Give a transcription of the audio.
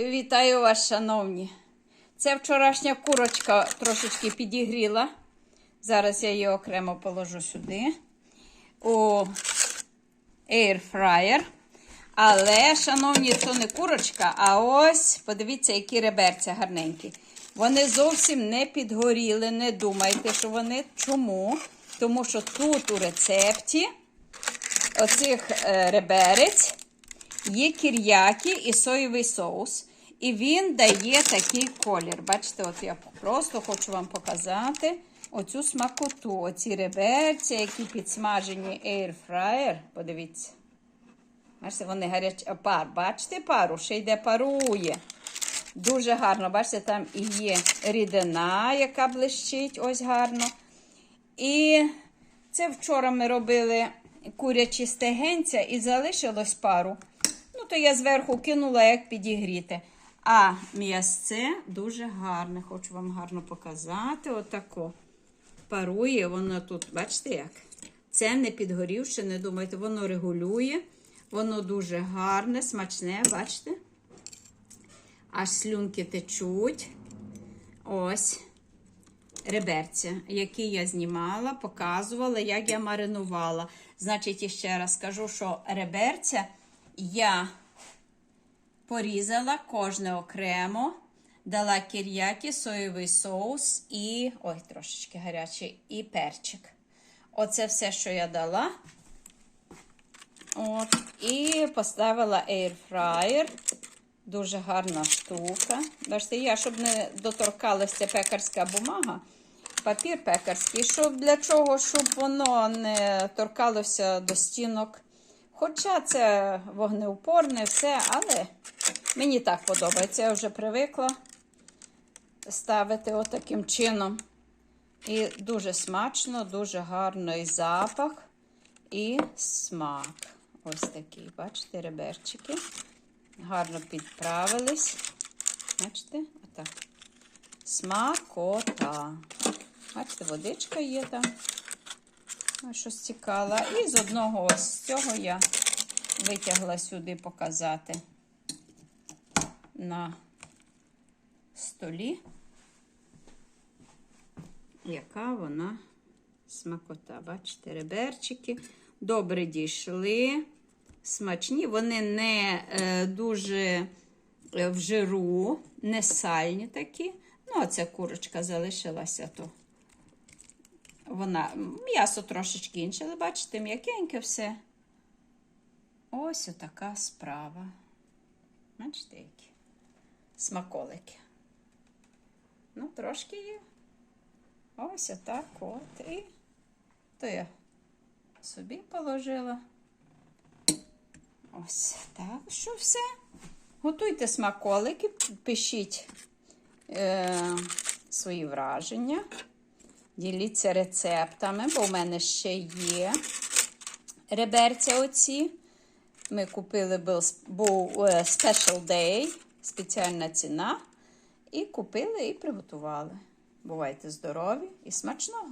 Вітаю вас, шановні. Це вчорашня курочка трошечки підігріла. Зараз я її окремо положу сюди у Air Fryer. Але, шановні, це не курочка, а ось подивіться, які реберця гарненькі. Вони зовсім не підгоріли. Не думайте, що вони. Чому? Тому що тут у рецепті оцих е, реберець є кір'які і соєвий соус. І він дає такий колір. Бачите, от я просто хочу вам показати оцю смакоту. Оці реберці, які підсмажені Air Fryer. Подивіться. Бачите, вони гарячі. Пар, бачите, пару, ще йде парує. Дуже гарно, бачите, там і є рідина, яка блищить, ось гарно. І це вчора ми робили курячі стегенця і залишилось пару. Ну, то я зверху кинула, як підігріти. А м'ясце дуже гарне. Хочу вам гарно показати. Отако. Парує, воно тут, бачите як? Це не підгорівши, не думайте, воно регулює. Воно дуже гарне, смачне, бачите? Аж слюнки течуть. Ось реберця, які я знімала, показувала, як я маринувала. Значить, іще раз скажу, що реберця я порізала кожне окремо, дала кір'які, соєвий соус і. Ой, трошечки гарячий, і перчик. Оце все, що я дала. От, І поставила air. Дуже гарна штука. Бачите, я, щоб не доторкалася пекарська бумага, папір пекарський, щоб для чого, щоб воно не торкалося до стінок. Хоча це вогнеупорне, все, але мені так подобається. Я вже привикла ставити отаким чином. І дуже смачно, дуже гарний запах і смак. Ось такий, бачите, реберчики. Гарно підправились. Бачите? Отак. Смакота. Бачите, водичка є там. Ось щось цікаве. І з одного ось цього я витягла сюди показати на столі, яка вона смакота. Бачите, реберчики добре дійшли смачні, вони не е, дуже е, в жиру, не сальні такі. Ну, оця курочка залишилася, то вона м'ясо трошечки інше, але бачите, м'якеньке все. Ось отака справа. Бачите, які смаколики. Ну, трошки є. Ось отак от. І то я собі положила. Ось так, що все. Готуйте смаколики, пишіть е, свої враження, діліться рецептами, бо в мене ще є реберця оці. Ми купили був, був Special Day, спеціальна ціна. І купили і приготували. Бувайте здорові і смачного!